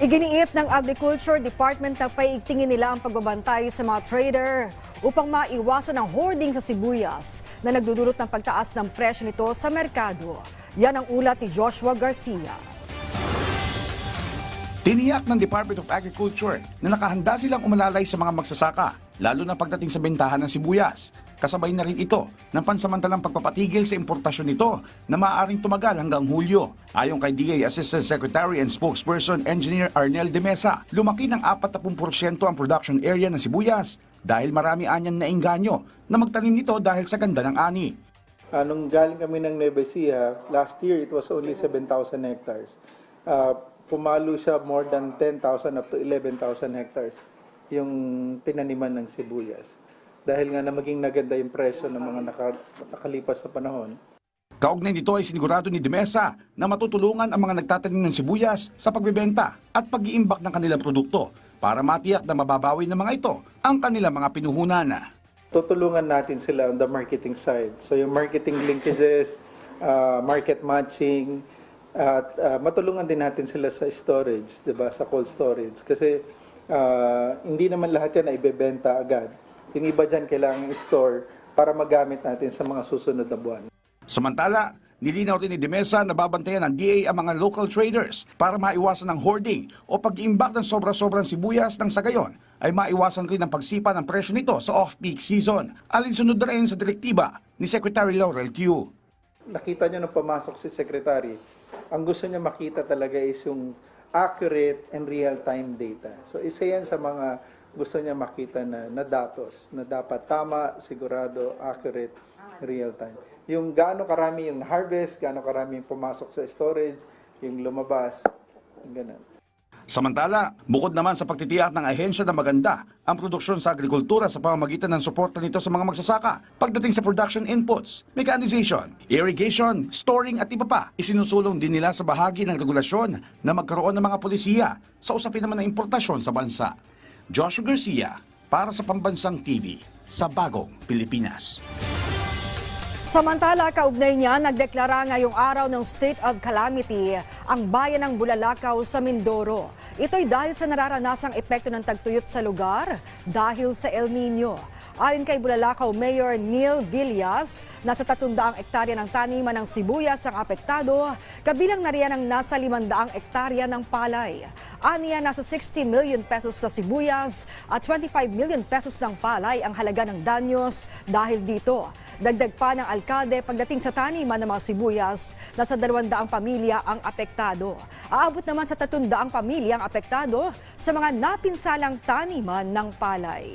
Iginiit ng Agriculture Department na paiigtingin nila ang pagbabantay sa mga trader upang maiwasan ang hoarding sa sibuyas na nagdudulot ng pagtaas ng presyo nito sa merkado. Yan ang ulat ni Joshua Garcia. Tiniyak ng Department of Agriculture na nakahanda silang umalalay sa mga magsasaka, lalo na pagdating sa bentahan ng sibuyas. Kasabay na rin ito ng pansamantalang pagpapatigil sa importasyon nito na maaaring tumagal hanggang Hulyo. Ayon kay DA Assistant Secretary and Spokesperson Engineer Arnel de Mesa, lumaki ng 40% ang production area ng sibuyas dahil marami anyan na inganyo na magtanim nito dahil sa ganda ng ani. Anong galing kami ng Nueva Ecija, last year it was only 7,000 hectares. Uh, pumalo siya more than 10,000 up to 11,000 hectares yung tinaniman ng sibuyas. Dahil nga na maging naganda yung presyo ng mga naka, nakalipas na panahon, Kaugnay nito ay sinigurado ni Demesa na matutulungan ang mga nagtatanim ng sibuyas sa pagbebenta at pag-iimbak ng kanilang produkto para matiyak na mababawi ng mga ito ang kanilang mga pinuhunan. tutulungan natin sila on the marketing side. So yung marketing linkages, uh, market matching, at uh, matulungan din natin sila sa storage, 'di ba, sa cold storage kasi uh, hindi naman lahat 'yan ay ibebenta agad. Yung iba diyan kailangan i-store para magamit natin sa mga susunod na buwan. Samantala, nilinaw rin ni Demesa na babantayan ng DA ang mga local traders para maiwasan ang hoarding o pag-iimbak ng sobra-sobrang sibuyas ng sa gayon ay maiwasan rin ang pagsipa ng presyo nito sa off-peak season. Alinsunod na rin sa direktiba ni Secretary Laurel Q. nakita nyo nung pumasok si Secretary, ang gusto niya makita talaga is yung accurate and real-time data. So isa yan sa mga gusto niya makita na, na datos, na dapat tama, sigurado, accurate, real-time. Yung gaano karami yung harvest, gaano karami yung pumasok sa storage, yung lumabas, ganun. Samantala, bukod naman sa pagtitiyak ng ahensya na maganda ang produksyon sa agrikultura sa pamamagitan ng suporta nito sa mga magsasaka, pagdating sa production inputs, mechanization, irrigation, storing at iba pa, isinusulong din nila sa bahagi ng regulasyon na magkaroon ng mga polisiya sa usapin naman ng importasyon sa bansa. Joshua Garcia, para sa Pambansang TV, sa Bagong Pilipinas. Samantala, kaugnay niya, nagdeklara ngayong araw ng State of Calamity ang bayan ng Bulalakaw sa Mindoro. Ito'y dahil sa nararanasang epekto ng tagtuyot sa lugar dahil sa El Nino. Ayon kay Bulalakaw Mayor Neil Villas, nasa 300 ektarya ng taniman ng sibuyas ang apektado, kabilang na riyan ang nasa 500 ektarya ng palay. Aniya nasa 60 million pesos na sibuyas at 25 million pesos ng palay ang halaga ng danyos dahil dito. Dagdag pa ng alkalde pagdating sa taniman ng mga sibuyas, nasa 200 pamilya ang apektado. Aabot naman sa 300 pamilya ang apektado sa mga napinsalang taniman ng palay.